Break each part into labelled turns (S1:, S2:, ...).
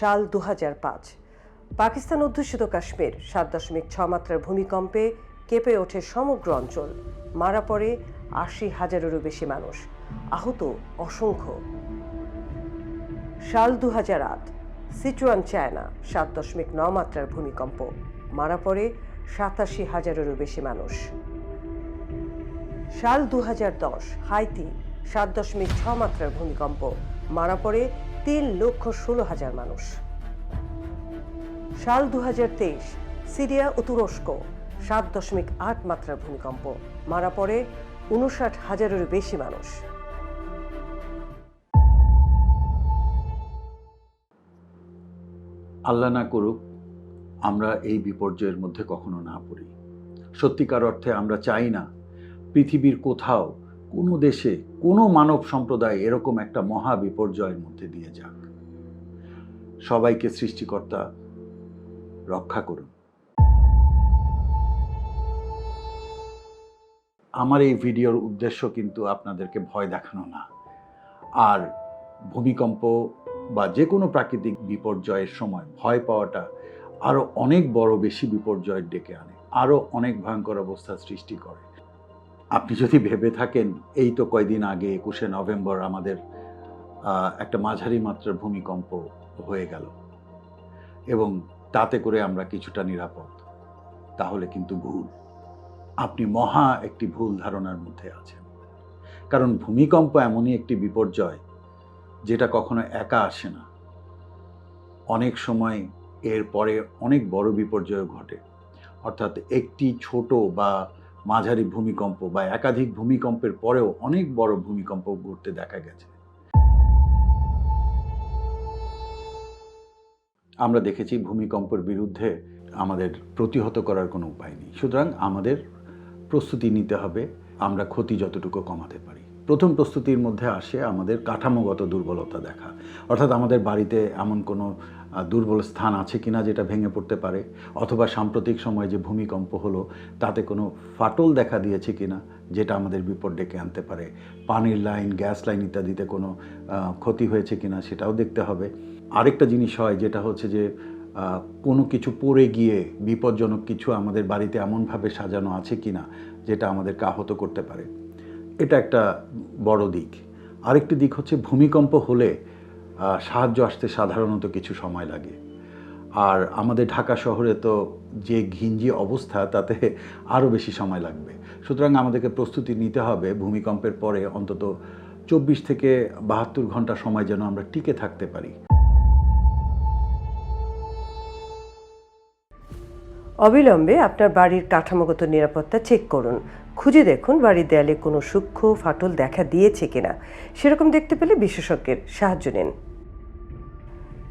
S1: সাল দু হাজার পাঁচ। পাকিস্তান অধ্যুষিত কাশ্মীর, সাত দশমিক ছ মাত্রার ভূমিকম্পে কেঁপে ওঠে সমগ্র অঞ্চল। মারা পড়ে আশি হাজারেরও বেশি মানুষ। আহত অসংখ্য। সাল দু আট, সিচুয়ান চায়না, সাত দশমিক ন মাত্রার ভূমিকম্প। মারা পড়ে সাতাশি হাজারেরও বেশি মানুষ। সাল দু দশ, হাইতি, সাত দশমিক ছ মাত্রার ভূমিকম্প। মারা পড়ে তিন লক্ষ ষোলো হাজার মানুষ। সাল দু সিরিয়া ও তুরস্ক সাত দশমিক আট মাত্রার ভূমিকম্প। মারা পড়ে উনষাট হাজারেরও বেশি মানুষ।
S2: আল্লাহ না করুক, আমরা এই বিপর্যয়ের মধ্যে কখনো না পড়ি। সত্যিকার অর্থে আমরা চাই না পৃথিবীর কোথাও কোনো দেশে কোনো মানব সম্প্রদায় এরকম একটা মহা বিপর্যয়ের মধ্যে দিয়ে যাক। সবাইকে সৃষ্টিকর্তা রক্ষা করুন। আমার এই ভিডিওর উদ্দেশ্য কিন্তু আপনাদেরকে ভয় দেখানো না। আর ভূমিকম্প বা যে কোনো প্রাকৃতিক বিপর্যয়ের সময় ভয় পাওয়াটা আরও অনেক বড় বেশি বিপর্যয় ডেকে আনে আরও অনেক ভয়ঙ্কর অবস্থা সৃষ্টি করে। আপনি যদি ভেবে থাকেন, এই তো কয়দিন আগে একুশে নভেম্বর আমাদের একটা মাঝারি মাত্রার ভূমিকম্প হয়ে গেল। এবং তাতে করে আমরা কিছুটা নিরাপদ। তাহলে কিন্তু ভুল। আপনি মহা একটি ভুল ধারণার মধ্যে আছেন। কারণ ভূমিকম্প এমনই একটি বিপর্যয়, যেটা কখনো একা আসে না। অনেক সময় এর পরে অনেক বড় বিপর্যয় ঘটে। অর্থাৎ একটি ছোট বা মাঝারি ভূমিকম্প বা একাধিক ভূমিকম্পের পরেও অনেক বড় ভূমিকম্প ঘটতে দেখা গেছে। আমরা দেখেছি ভূমিকম্পের বিরুদ্ধে আমাদের প্রতিহত করার কোনো উপায় নেই। সুতরাং আমাদের প্রস্তুতি নিতে হবে, আমরা ক্ষতি যতটুকু কমাতে পারি। প্রথম প্রস্তুতির মধ্যে আসে আমাদের কাঠামোগত দুর্বলতা দেখা। অর্থাৎ আমাদের বাড়িতে এমন কোনো দুর্বল স্থান আছে কিনা যেটা ভেঙে পড়তে পারে, অথবা সাম্প্রতিক সময়ে যে ভূমিকম্প হলো, তাতে কোনো ফাটল দেখা দিয়েছে কিনা, যেটা আমাদের বিপদ ডেকে আনতে পারে। পানির লাইন, গ্যাস লাইন ইত্যাদিতে কোনো ক্ষতি হয়েছে কিনা সেটাও দেখতে হবে। আরেকটা জিনিস হয়, যেটা হচ্ছে যে কোনো কিছু পড়ে গিয়ে বিপজ্জনক কিছু আমাদের বাড়িতে এমনভাবে সাজানো আছে কিনা, যেটা আমাদেরকে আহত করতে পারে। এটা একটা বড় দিক। আরেকটি দিক হচ্ছে ভূমিকম্প হলে সাহায্য আসতে সাধারণত কিছু সময় লাগে। আর আমাদের ঢাকা শহরে তো যে ঘিঞ্জি অবস্থা, তাতে আরও বেশি সময় লাগবে। সুতরাং আমাদেরকে প্রস্তুতি নিতে হবে। ভূমিকম্পের পরে অন্তত চব্বিশ থেকে বাহাত্তর ঘণ্টা সময় যেন আমরা টিকে থাকতে পারি।
S1: অবিলম্বে আপনার বাড়ির কাঠামোগত নিরাপত্তা চেক করুন। খুঁজে দেখুন বাড়ির দেয়ালে কোনো সূক্ষ্ম ফাটল দেখা দিয়েছে কিনা। সেরকম দেখতে পেলে বিশেষজ্ঞের সাহায্য নিন।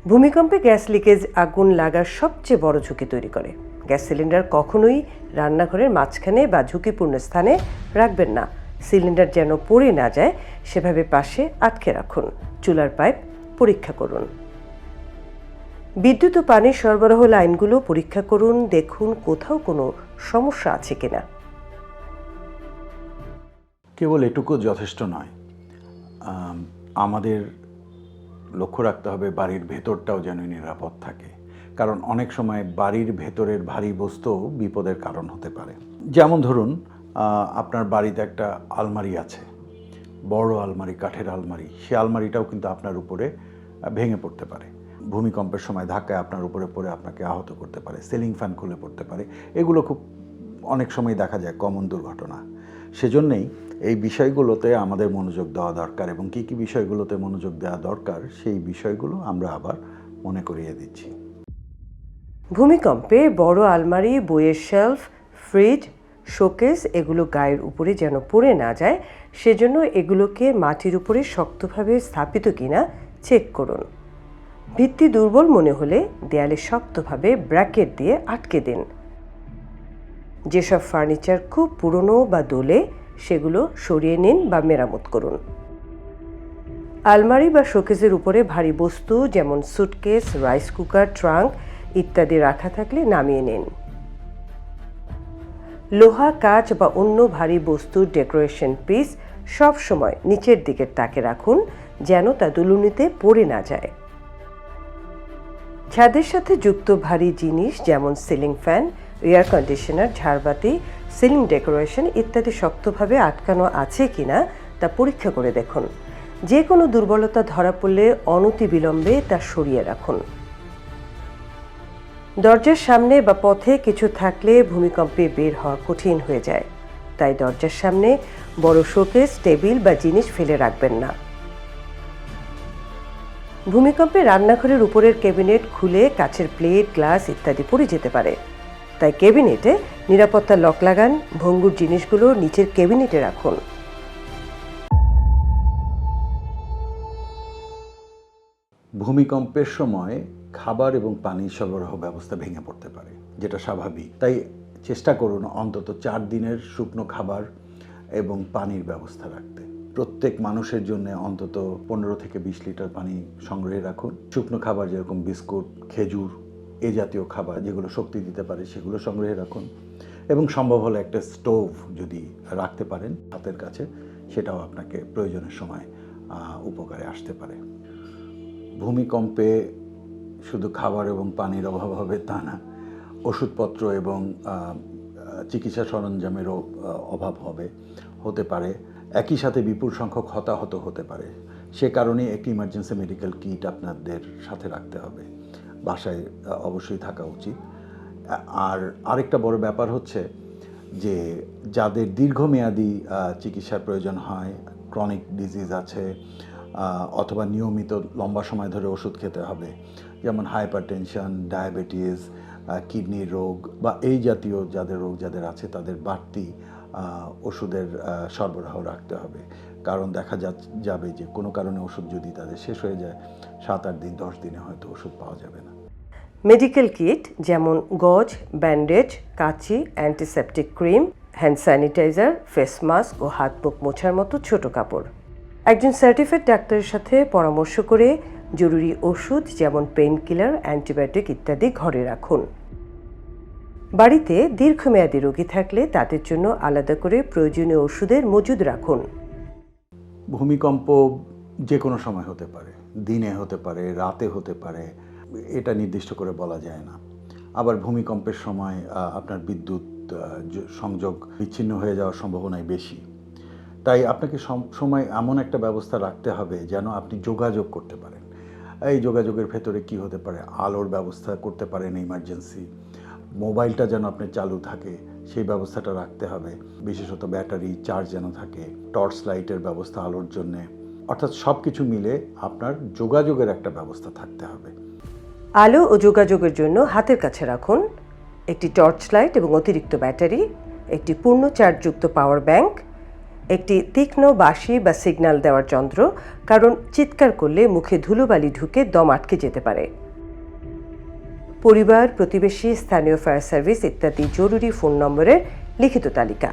S1: ভূমিকম্পে গ্যাস লিকেজ আগুন লাগার সবচেয়ে বড় ঝুঁকি তৈরি করে। গ্যাস সিলিন্ডার কখনোই রান্নাঘরের মাঝখানে বা ঝুঁকিপূর্ণ স্থানে রাখবেন না। সিলিন্ডার যেন পড়ে না যায়, সেভাবে পাশে আটকে রাখুন। চুলার পাইপ পরীক্ষা করুন। বিদ্যুৎ ও পানির সরবরাহ লাইনগুলো পরীক্ষা করুন, দেখুন কোথাও কোনো সমস্যা আছে কিনা।
S2: কেবল এটুকু যথেষ্ট নয়। আমাদের লক্ষ্য রাখতে হবে বাড়ির ভেতরটাও যেন নিরাপদ থাকে। কারণ অনেক সময় বাড়ির ভেতরের ভারী বস্তু বিপদের কারণ হতে পারে। যেমন ধরুন আপনার বাড়িতে একটা আলমারি আছে। বড় আলমারি, কাঠের আলমারি। সে আলমারিটাও কিন্তু আপনার উপরে ভেঙে পড়তে পারে। ভূমিকম্পের সময় ধাক্কায় আপনার উপরে পড়ে আপনাকে আহত করতে পারে, সিলিং ফ্যান খুলে পড়তে পারে। এগুলো খুব অনেক সময় দেখা যায় কমন দুর্ঘটনা। সেজন্যেই এই বিষয়গুলোতে আমাদের মনোযোগ দেওয়া দরকার এবং কী কী বিষয়গুলোতে মনোযোগ দেওয়া দরকার সেই বিষয়গুলো আমরা আবার মনে করিয়ে দিচ্ছি।
S1: ভূমিকম্পে বড় আলমারি, বইয়ের শেলফ, ফ্রিজ, শোকেস এগুলো গায়ের উপরে যেন পড়ে না যায়, সেজন্য এগুলোকে মাটির উপরে শক্তভাবে স্থাপিত কিনা চেক করুন। ভিত্তি দুর্বল মনে হলে দেয়ালে শক্তভাবে ব্র্যাকেট দিয়ে আটকে দিন। যেসব ফার্নিচার খুব পুরনো বা দোলে, সেগুলো সরিয়ে নিন বা মেরামত করুন। আলমারি বা শোকেসের উপরে ভারী বস্তু যেমন সুটকেস রাইস কুকার ট্রাঙ্ক ইত্যাদি রাখা থাকলে নামিয়ে নিন। লোহা, কাচ বা অন্য ভারী বস্তুর ডেকোরেশন পিস সব সময় নিচের দিকের তাকে রাখুন যেন তা দুলুনিতে পড়ে না যায়। ছাদের সাথে যুক্ত ভারী জিনিস যেমন সিলিং ফ্যান, এয়ার কন্ডিশনার, ঝাড়বাতি, সিলিং ডেকোরেশন ইত্যাদি শক্তভাবে আটকানো আছে কিনা তা পরীক্ষা করে দেখুন। যে কোনো দুর্বলতা ধরা পড়লে অনতি অনতিবিলম্বে তা সরিয়ে রাখুন। দরজার সামনে বা পথে কিছু থাকলে ভূমিকম্পে বের হওয়া কঠিন হয়ে যায়। তাই দরজার সামনে বড় শোকেস, টেবিল বা জিনিস ফেলে রাখবেন না। ভূমিকম্পে রান্নাঘরের উপরের ক্যাবিনেট খুলে কাছের প্লেট, গ্লাস ইত্যাদি পড়ে যেতে পারে। তাই ক্যাবিনেটে নিরাপত্তা লক লাগান, ভঙ্গুর জিনিসগুলো নিচের ক্যাবিনেটে রাখুন।
S2: ভূমিকম্পের সময় খাবার এবং পানি সরবরাহ ব্যবস্থা ভেঙে পড়তে পারে, যেটা স্বাভাবিক। তাই চেষ্টা করুন অন্তত চার দিনের শুকনো খাবার এবং পানির ব্যবস্থা রাখতে। প্রত্যেক মানুষের জন্য অন্তত পনেরো থেকে বিশ লিটার পানি সংগ্রহে রাখুন। শুকনো খাবার যেরকম বিস্কুট, খেজুর, এ জাতীয় খাবার যেগুলো শক্তি দিতে পারে সেগুলো সংগ্রহে রাখুন। এবং সম্ভব হলে একটা স্টোভ যদি রাখতে পারেন হাতের কাছে, সেটাও আপনাকে প্রয়োজনের সময় উপকারে আসতে পারে। ভূমিকম্পে শুধু খাবার এবং পানির অভাব হবে তা না, ওষুধপত্র এবং চিকিৎসা সরঞ্জামেরও অভাব হবে। হতে পারে একই সাথে বিপুল সংখ্যক হতাহত হতে পারে। সে কারণে একটি ইমার্জেন্সি মেডিকেল কিট আপনাদের সাথে রাখতে হবে। বাসায় অবশ্যই থাকা উচিত। আর আরেকটা বড় ব্যাপার হচ্ছে যে যাদের দীর্ঘমেয়াদী চিকিৎসার প্রয়োজন হয় ক্রনিক ডিজিজ আছে অথবা নিয়মিত লম্বা সময় ধরে ওষুধ খেতে হবে, যেমন হাইপার টেনশন ডায়াবেটিস কিডনির রোগ বা এই জাতীয় যাদের রোগ যাদের আছে, তাদের বাড়তি ওষুধের সরবরাহ রাখতে হবে। কারণ দেখা যাবে যে কোনো কারণে ওষুধ যদি তাদের শেষ হয়ে যায় সাত আট দিন, দশ দিনে হয়তো ওষুধ পাওয়া যাবে না।
S1: মেডিকেল কিট যেমন গজ ব্যান্ডেজ কাঁচি antiseptic cream hand sanitizer face mask ও হাত মুখ মোছার মতো ছোট কাপড়। একজন সার্টিফাইড ডাক্তারের সাথে পরামর্শ করে জরুরি ওষুধ যেমন পেইন কিলার অ্যান্টিবায়োটিক ইত্যাদি ঘরে রাখুন। বাড়িতে দীর্ঘমেয়াদী রোগী থাকলে তাদের জন্য আলাদা করে প্রয়োজনীয় ওষুধের মজুদ রাখুন।
S2: ভূমিকম্প যে কোনো সময় হতে পারে, দিনে হতে পারে, রাতে হতে পারে, এটা নির্দিষ্ট করে বলা যায় না। আবার ভূমিকম্পের সময় আপনার বিদ্যুৎ সংযোগ বিচ্ছিন্ন হয়ে যাওয়ার সম্ভাবনাই বেশি। তাই আপনাকে সম- সময় এমন একটা ব্যবস্থা রাখতে হবে যেন আপনি যোগাযোগ করতে পারেন। এই যোগাযোগের ভেতরে কি হতে পারে? আলোর ব্যবস্থা করতে পারেন ইমার্জেন্সি মোবাইলটা যেন আপনার চালু থাকে, সেই ব্যবস্থাটা রাখতে হবে। বিশেষত ব্যাটারি, চার্জ যেন থাকে, টর্চ লাইটের ব্যবস্থা আলোর জন্যে। অর্থাৎ সব কিছু মিলে আপনার যোগাযোগের একটা ব্যবস্থা থাকতে হবে।
S1: আলো ও যোগাযোগের জন্য হাতের কাছে রাখুন একটি টর্চ লাইট এবং অতিরিক্ত ব্যাটারি, একটি পূর্ণ চার্জযুক্ত পাওয়ার ব্যাংক, একটি তীক্ষ্ণ বাঁশি বা সিগন্যাল দেওয়ার যন্ত্র, কারণ চিৎকার করলে মুখে ধুলোবালি ঢুকে দম আটকে যেতে পারে। পরিবার, প্রতিবেশী, স্থানীয় ফায়ার সার্ভিস ইত্যাদি জরুরি ফোন নম্বরের লিখিত তালিকা।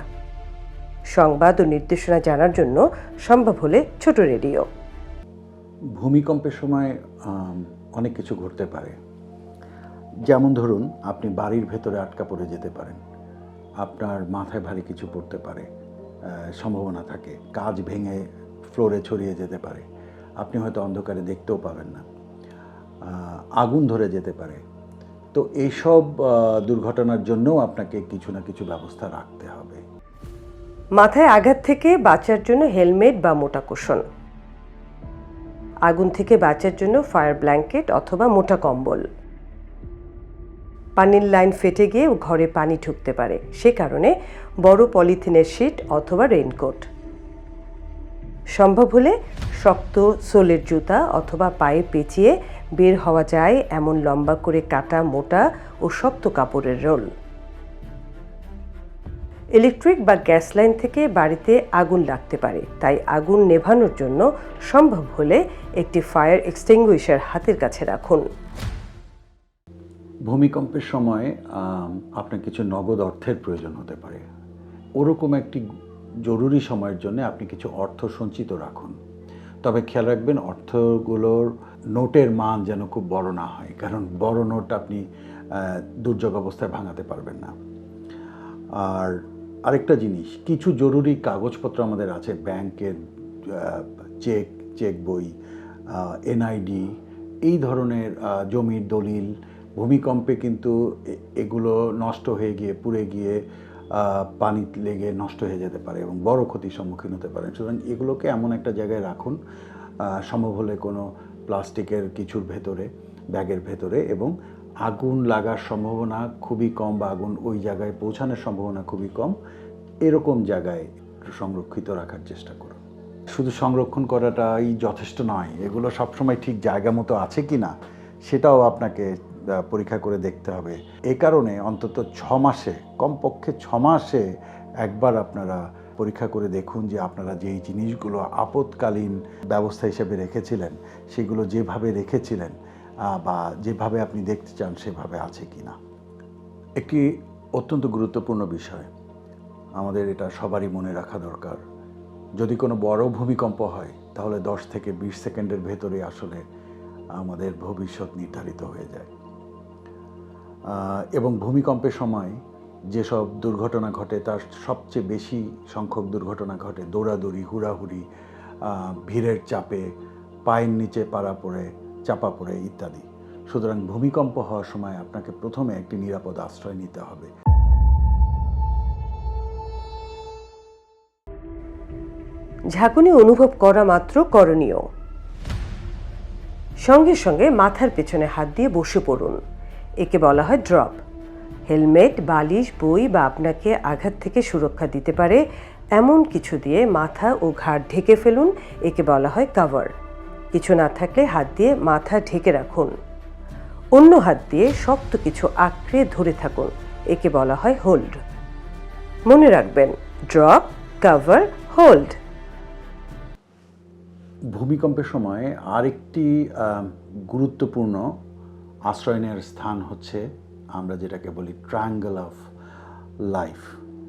S1: সংবাদ ও নির্দেশনা জানার জন্য সম্ভব হলে ছোট রেডিও।
S2: ভূমিকম্পের সময় অনেক কিছু ঘটতে পারে। যেমন ধরুন, আপনি বাড়ির ভেতরে আটকা পড়ে যেতে পারেন। আপনার মাথায় ভারী কিছু পড়তে পারে সম্ভাবনা থাকে। কাজ ভেঙে ফ্লোরে ছড়িয়ে যেতে পারে। আপনি হয়তো অন্ধকারে দেখতেও পাবেন না। আগুন ধরে যেতে পারে। তো এইসব দুর্ঘটনার জন্যও আপনাকে কিছু না কিছু ব্যবস্থা রাখতে হবে।
S1: মাথায় আঘাত থেকে বাঁচার জন্য হেলমেট বা মোটা কুশন। আগুন থেকে বাঁচার জন্য ফায়ার ব্ল্যাঙ্কেট অথবা মোটা কম্বল। পানির লাইন ফেটে গিয়ে ঘরে পানি ঢুকতে পারে। সে কারণে বড় পলিথিনের শিট অথবা রেইনকোট। সম্ভব হলে শক্ত সোলের জুতা অথবা পায়ে পেঁচিয়ে বের হওয়া যায় এমন লম্বা করে কাটা, মোটা ও শক্ত কাপড়ের রোল। ইলেকট্রিক বা গ্যাস লাইন থেকে বাড়িতে আগুন লাগতে পারে, তাই আগুন নেভানোর জন্য সম্ভব হলে একটি ফায়ার এক্সটিংগুইশার হাতের কাছে রাখুন।
S2: ভূমিকম্পের সময় আপনার কিছু নগদ অর্থের প্রয়োজন হতে পারে। ওরকম একটি জরুরি সময়ের জন্য আপনি কিছু অর্থ সঞ্চিত রাখুন। তবে খেয়াল রাখবেন অর্থগুলোর নোটের মান যেন খুব বড় না হয়, কারণ বড় নোট আপনি দুর্যোগ অবস্থায় ভাঙাতে পারবেন না। আর আরেকটা জিনিস, কিছু জরুরি কাগজপত্র আমাদের আছে, ব্যাংকের চেক চেক বই এনআইডি, এই ধরনের জমির দলিল, ভূমিকম্পে কিন্তু এগুলো নষ্ট হয়ে গিয়ে, পুড়ে গিয়ে পানি লেগে নষ্ট হয়ে যেতে পারে এবং বড় ক্ষতির সম্মুখীন হতে পারেন। সুতরাং এগুলোকে এমন একটা জায়গায় রাখুন সম্ভব হলে কোনো প্লাস্টিকের কিছুর ভেতরে, ব্যাগের ভেতরে এবং আগুন লাগার সম্ভাবনা খুবই কম বা আগুন ওই জায়গায় পৌঁছানোর সম্ভাবনা খুবই কম। এরকম জায়গায় সংরক্ষিত রাখার চেষ্টা করুন। শুধু সংরক্ষণ করাটাই যথেষ্ট নয়, এগুলো সবসময় ঠিক জায়গা মতো আছে কি না সেটাও আপনাকে পরীক্ষা করে দেখতে হবে। এ কারণে অন্তত ছ মাসে, কমপক্ষে ছ মাসে একবার আপনারা পরীক্ষা করে দেখুন যে আপনারা যেই জিনিসগুলো আপৎকালীন ব্যবস্থা হিসেবে রেখেছিলেন, সেগুলো যেভাবে রেখেছিলেন বা যেভাবে আপনি দেখতে চান সেভাবে আছে কি না একটি অত্যন্ত গুরুত্বপূর্ণ বিষয়। আমাদের এটা সবারই মনে রাখা দরকার। যদি কোনো বড় ভূমিকম্প হয়, তাহলে দশ থেকে বিশ সেকেন্ডের ভেতরে আসলে আমাদের ভবিষ্যৎ নির্ধারিত হয়ে যায়। এবং ভূমিকম্পের সময় যেসব দুর্ঘটনা ঘটে, তার সবচেয়ে বেশি সংখ্যক দুর্ঘটনা ঘটে। দৌড়াদৌড়ি, হুড়াহুড়ি ভিড়ের চাপে, পায়ের নিচে পাড়া পড়ে, চাপা পড়ে ইত্যাদি। সুতরাং ভূমিকম্প হওয়ার সময় আপনাকে প্রথমে একটি নিরাপদ আশ্রয় নিতে হবে।
S1: ঝাঁকুনি অনুভব করা মাত্র করণীয়। সঙ্গে সঙ্গে মাথার পেছনে হাত দিয়ে বসে পড়ুন। একে বলা হয় ড্রপ। হেলমেট বালিশ বই বা আপনাকে আঘাত থেকে সুরক্ষা দিতে পারে। এমন কিছু দিয়ে মাথা ও ঘাড় ঢেকে ফেলুন একে বলা হয় কাভার। কিছু না থাকলে হাত দিয়ে মাথা ঢেকে রাখুন। অন্য হাত দিয়ে শক্ত কিছু আঁকড়ে ধরে থাকুন একে বলা হয় হোল্ড। মনে রাখবেন ড্রপ কাভার হোল্ড।
S2: ভূমিকম্পের সময় আরেকটি আহ, গুরুত্বপূর্ণ নেওয়ার স্থান হচ্ছে আমরা যেটাকে বলি ট্রায়াঙ্গেল অফ লাইফ,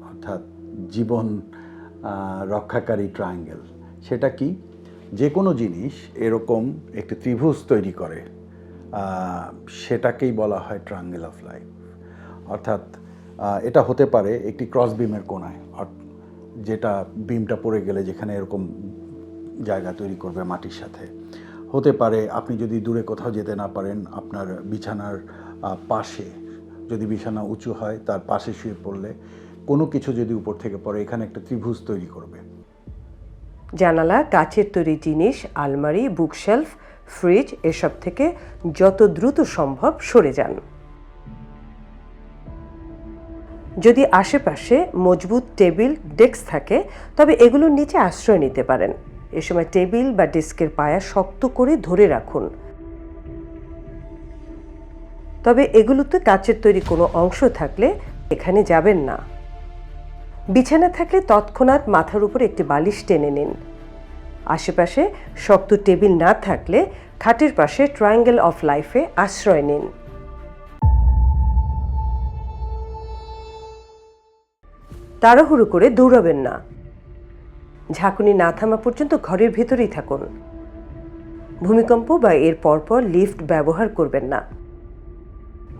S2: অর্থাৎ জীবন রক্ষাকারী ট্রায়াঙ্গেল। সেটা কি? যে কোনো জিনিস এরকম একটি ত্রিভুজ তৈরি করে সেটাকেই বলা হয় ট্রায়াঙ্গেল অফ লাইফ। অর্থাৎ এটা হতে পারে একটি ক্রস বিমের কোনায় যেটা বিমটা পড়ে গেলে যেখানে এরকম জায়গা তৈরি করবে মাটির সাথে। হতে পারে আপনি যদি দূরে কোথাও যেতে না পারেন, আপনার বিছানার পাশে যদি বিছানা উঁচু হয়, তার পাশে শুয়ে পড়লে কোনো কিছু যদি উপর থেকে পড়ে, এখানে একটা ত্রিভুজ তৈরি করবে।
S1: জানালা, কাচের তৈরি জিনিস, আলমারি, বুকশেলফ, ফ্রিজ, এসব থেকে যত দ্রুত সম্ভব সরে যান। যদি আশেপাশে মজবুত টেবিল, ডেস্ক থাকে, তবে এগুলোর নিচে আশ্রয় নিতে পারেন। এ সময় টেবিল বা ডেস্কের পায়া শক্ত করে ধরে রাখুন। তবে এগুলোতে কাচের তৈরি কোনো অংশ থাকলে এখানে যাবেন না। বিছানা থাকলে তৎক্ষণাৎ মাথার উপর একটি বালিশ টেনে নিন। আশেপাশে শক্ত টেবিল না থাকলে খাটের পাশে ট্রায়াঙ্গেল অফ লাইফে আশ্রয় নিন। তাড়াহুড়ো করে দৌড়াবেন না। ঝাঁকুনি না থামা পর্যন্ত ঘরের ভেতরেই থাকুন। ভূমিকম্প বা এর পরপর লিফট ব্যবহার করবেন না।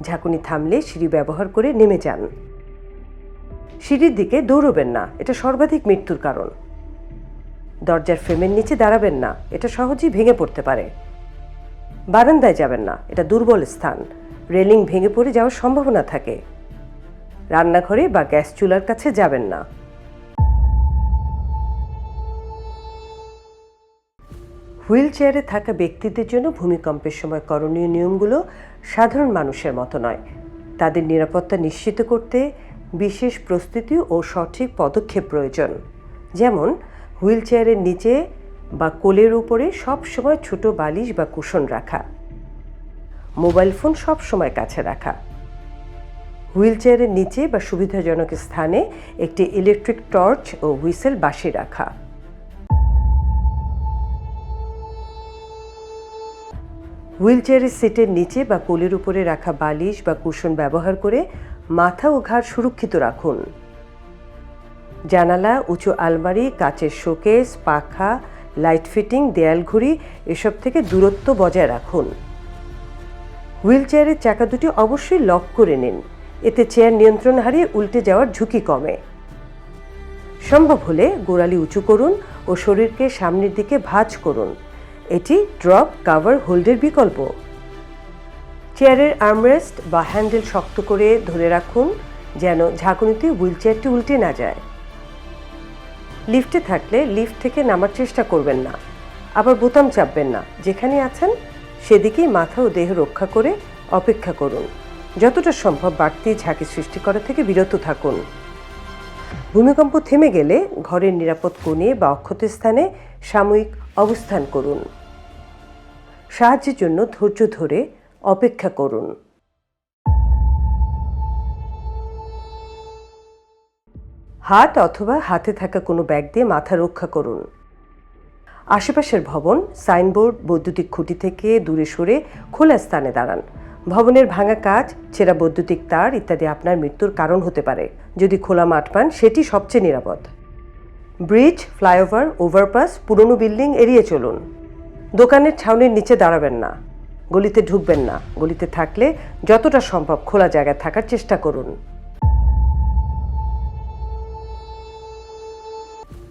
S1: ঝাঁকুনি থামলে সিঁড়ি ব্যবহার করে নেমে যান। সিঁড়ির দিকে দৌড়বেন না, এটা সর্বাধিক মৃত্যুর কারণ। দরজার ফ্রেমের নিচে দাঁড়াবেন না, এটা সহজেই ভেঙে পড়তে পারে। বারান্দায় যাবেন না, এটা দুর্বল স্থান। রেলিং ভেঙে পড়ে যাওয়ার সম্ভাবনা থাকে। রান্নাঘরে বা গ্যাস চুলার কাছে যাবেন না। হুইল চেয়ারে থাকা ব্যক্তিদের জন্য ভূমিকম্পের সময় করণীয় নিয়মগুলো সাধারণ মানুষের মতো নয়। তাদের নিরাপত্তা নিশ্চিত করতে বিশেষ প্রস্তুতি ও সঠিক পদক্ষেপ প্রয়োজন। যেমন হুইল চেয়ারের নিচে বা কোলের উপরে সবসময় ছোট বালিশ বা কুশন রাখা। মোবাইল ফোন সব সময় কাছে রাখা। হুইল চেয়ারের নিচে বা সুবিধাজনক স্থানে একটি ইলেকট্রিক টর্চ ও হুইসেল বাসি রাখা। হুইল চেয়ারের সিটের নিচে বা কোলের উপরে রাখা বালিশ বা কুশন ব্যবহার করে মাথা ও ঘাড় সুরক্ষিত রাখুন। জানালা, উঁচু আলমারি, কাচের শোকেস, পাখা, লাইট ফিটিং, দেয়াল ঘড়ি এসব থেকে দূরত্ব বজায় রাখুন। হুইল চেয়ারের চাকা দুটি অবশ্যই লক করে নিন। এতে চেয়ার নিয়ন্ত্রণ হারিয়ে উল্টে যাওয়ার ঝুঁকি কমে। সম্ভব হলে গোড়ালি উঁচু করুন ও শরীরকে সামনের দিকে ভাঁজ করুন। এটি ড্রপ, কাভার, হোল্ডের বিকল্প। চেয়ারের আর্মরেস্ট বা হ্যান্ডেল শক্ত করে ধরে রাখুন, যেন ঝাঁকুনিতে হুইল চেয়ারটি উল্টে না যায়। লিফটে থাকলে লিফট থেকে নামার চেষ্টা করবেন না, আবার বোতাম চাপবেন না। যেখানে আছেন, সেদিকেই মাথা ও দেহ রক্ষা করে অপেক্ষা করুন। যতটা সম্ভব বাড়তি ঝাঁকি সৃষ্টি করা থেকে বিরত থাকুন। ভূমিকম্প থেমে গেলে ঘরের নিরাপদ কোণে বা অক্ষত স্থানে সাময়িক অবস্থান করুন। সাহায্যের জন্য ধৈর্য ধরে অপেক্ষা করুন। হাত অথবা হাতে থাকা কোনো ব্যাগ দিয়ে মাথা রক্ষা করুন। আশেপাশের ভবন, সাইনবোর্ড, বৈদ্যুতিক খুঁটি থেকে দূরে সরে খোলা স্থানে দাঁড়ান। ভবনের ভাঙা কাজ ছেঁড়া বৈদ্যুতিক তার ইত্যাদি আপনার মৃত্যুর কারণ হতে পারে। যদি খোলা মাঠ পান, সেটি সবচেয়ে নিরাপদ। ব্রিজ, ফ্লাইওভার, ওভারপাস, পুরনো বিল্ডিং এড়িয়ে চলুন। দোকানের ছাউনির নিচে দাঁড়াবেন না। গলিতে ঢুকবেন না। গলিতে থাকলে যতটা সম্ভব খোলা জায়গায় থাকার চেষ্টা করুন।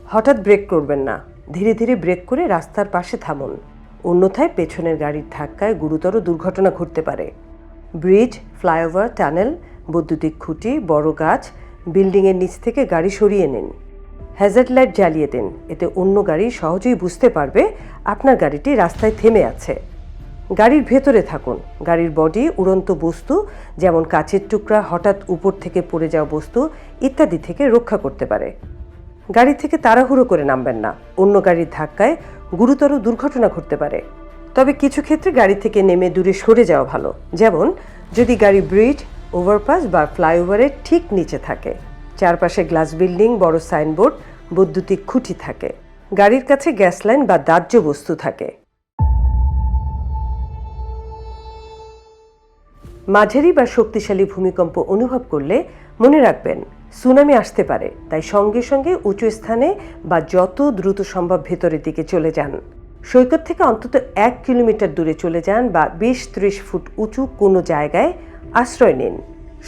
S1: হঠাৎ ব্রেক করবেন না। ধীরে ধীরে ব্রেক করে রাস্তার পাশে থামুন। অন্যথায় পেছনের গাড়ির ধাক্কায় গুরুতর দুর্ঘটনা ঘটতে পারে। ব্রিজ, ফ্লাইওভার, টানেল, বৈদ্যুতিক খুঁটি, বড় গাছ, বিল্ডিংয়ের নিচ থেকে গাড়ি সরিয়ে নিন। হ্যাজার্ড লাইট জ্বালিয়ে দিন। এতে অন্য গাড়ি সহজেই বুঝতে পারবে আপনার গাড়িটি রাস্তায় থেমে আছে। গাড়ির ভেতরে থাকুন। গাড়ির বডি, উড়ন্ত বস্তু, যেমন কাচের টুকরা, হঠাৎ উপর থেকে পড়ে যাওয়া বস্তু ইত্যাদি থেকে রক্ষা করতে পারে। গাড়ি থেকে তাড়াহুড়ো করে নামবেন না। অন্য গাড়ির ধাক্কায় গুরুতর দুর্ঘটনা ঘটতে পারে। তবে কিছু ক্ষেত্রে গাড়ি থেকে নেমে দূরে সরে যাওয়া ভালো। যেমন, যদি গাড়ি ব্রিজ, ওভারপাস বা ফ্লাইওভারের ঠিক নিচে থাকে। চারপাশে গ্লাস বিল্ডিং, বড় সাইনবোর্ড বৈদ্যুতিক খুঁটি থাকে, গাড়ির কাছে গ্যাস লাইন বা দাহ্য বস্তু থাকে। মাঝারি বা শক্তিশালী ভূমিকম্প অনুভব করলে মনে রাখবেন, সুনামি আসতে পারে, তাই সঙ্গে সঙ্গে উঁচু স্থানে বা যত দ্রুত সম্ভব ভেতরের দিকে চলে যান। সৈকত থেকে অন্তত এক কিলোমিটার দূরে চলে যান বা বিশ ত্রিশ ফুট উঁচু কোনো জায়গায় আশ্রয় নিন।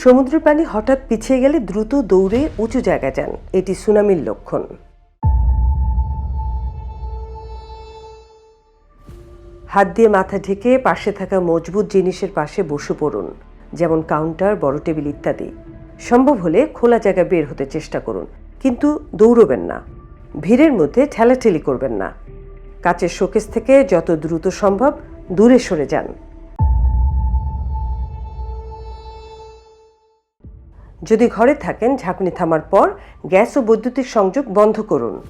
S1: সমুদ্রের পানি হঠাৎ পিছিয়ে গেলে দ্রুত দৌড়ে উঁচু জায়গায় যান। এটি সুনামির লক্ষণ। হাত দিয়ে মাথা ঢেকে পাশে থাকা মজবুত জিনিসের পাশে বসে পড়ুন, যেমন কাউন্টার, বড় টেবিল ইত্যাদি। সম্ভব হলে খোলা জায়গা বের হতে চেষ্টা করুন, কিন্তু দৌড়বেন না। ভিড়ের মধ্যে ঠেলাঠেলি করবেন না। কাচের শোকেস থেকে যত দ্রুত সম্ভব দূরে সরে যান। যদি ঘরে থাকেন, ঝাঁকুনি থামার পর গ্যাস ও বৈদ্যুতিক সংযোগ বন্ধ করুন।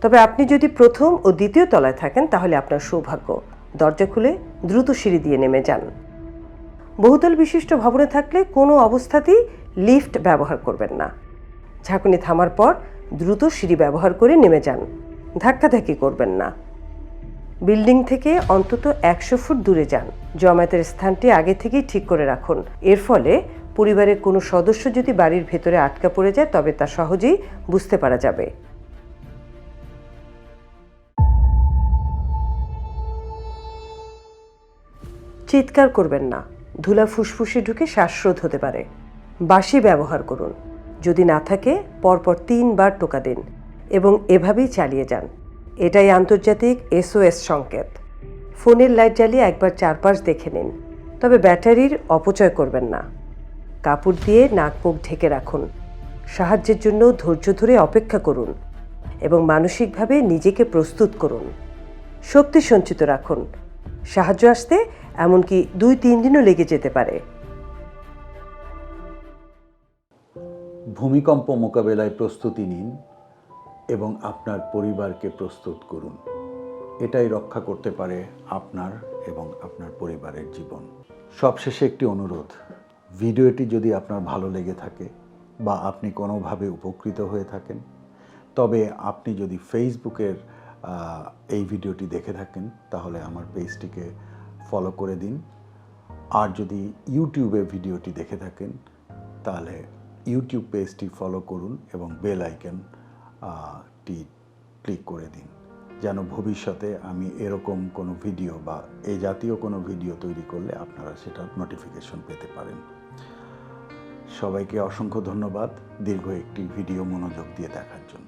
S1: তবে আপনি যদি প্রথম ও দ্বিতীয় তলায় থাকেন, তাহলে আপনার সৌভাগ্য। দরজা খুলে দ্রুত সিঁড়ি দিয়ে নেমে যান। বহুতল বিশিষ্ট ভবনে থাকলে কোনো অবস্থাতেই লিফট ব্যবহার করবেন না। ঝাঁকুনি থামার পর দ্রুত সিঁড়ি ব্যবহার করে নেমে যান। ধাক্কাধাক্কি করবেন না। বিল্ডিং থেকে অন্তত একশো ফুট দূরে যান। জমায়েতের স্থানটি আগে থেকেই ঠিক করে রাখুন। এর ফলে পরিবারের কোনো সদস্য যদি বাড়ির ভেতরে আটকা পড়ে যায়, তবে তা সহজেই বুঝতে পারা যাবে। চিৎকার করবেন না। ধুলা ফুসফুসে ঢুকে শ্বাসরোধ হতে পারে। বাঁশি ব্যবহার করুন। যদি না থাকে, পরপর তিনবার টোকা দিন এবং এভাবেই চালিয়ে যান। এটাই আন্তর্জাতিক এসওএস সংকেত। ফোনের লাইট জ্বালিয়ে একবার চারপাশ দেখে নিন। তবে ব্যাটারির অপচয় করবেন না। কাপড় দিয়ে নাক মুখ ঢেকে রাখুন। সাহায্যের জন্য ধৈর্য ধরে অপেক্ষা করুন এবং মানসিকভাবে নিজেকে প্রস্তুত করুন। শক্তি সঞ্চিত রাখুন। সাহায্য আসতে এমনকি দুই তিন দিনও লেগে যেতে পারে।
S2: ভূমিকম্প মোকাবেলায় প্রস্তুতি নিন এবং আপনার পরিবারকে প্রস্তুত করুন। এটাই রক্ষা করতে পারে আপনার এবং আপনার পরিবারের জীবন। সবশেষে একটি অনুরোধ ভিডিওটি যদি আপনার ভালো লেগে থাকে বা আপনি কোনোভাবে উপকৃত হয়ে থাকেন, তবে আপনি যদি ফেসবুকের এই ভিডিওটি দেখে থাকেন, তাহলে আমার পেজটিকে ফলো করে দিন। আর যদি ইউটিউবে ভিডিওটি দেখে থাকেন, তাহলে ইউটিউব পেজটি ফলো করুন এবং বেল আইকন টি ক্লিক করে দিন। যেন ভবিষ্যতে আমি এরকম কোনো ভিডিও বা এ জাতীয় কোনো ভিডিও তৈরি করলে আপনারা সেটার নোটিফিকেশন পেতে পারেন। সবাইকে অসংখ্য ধন্যবাদ দীর্ঘ একটি ভিডিও মনোযোগ দিয়ে দেখার জন্য।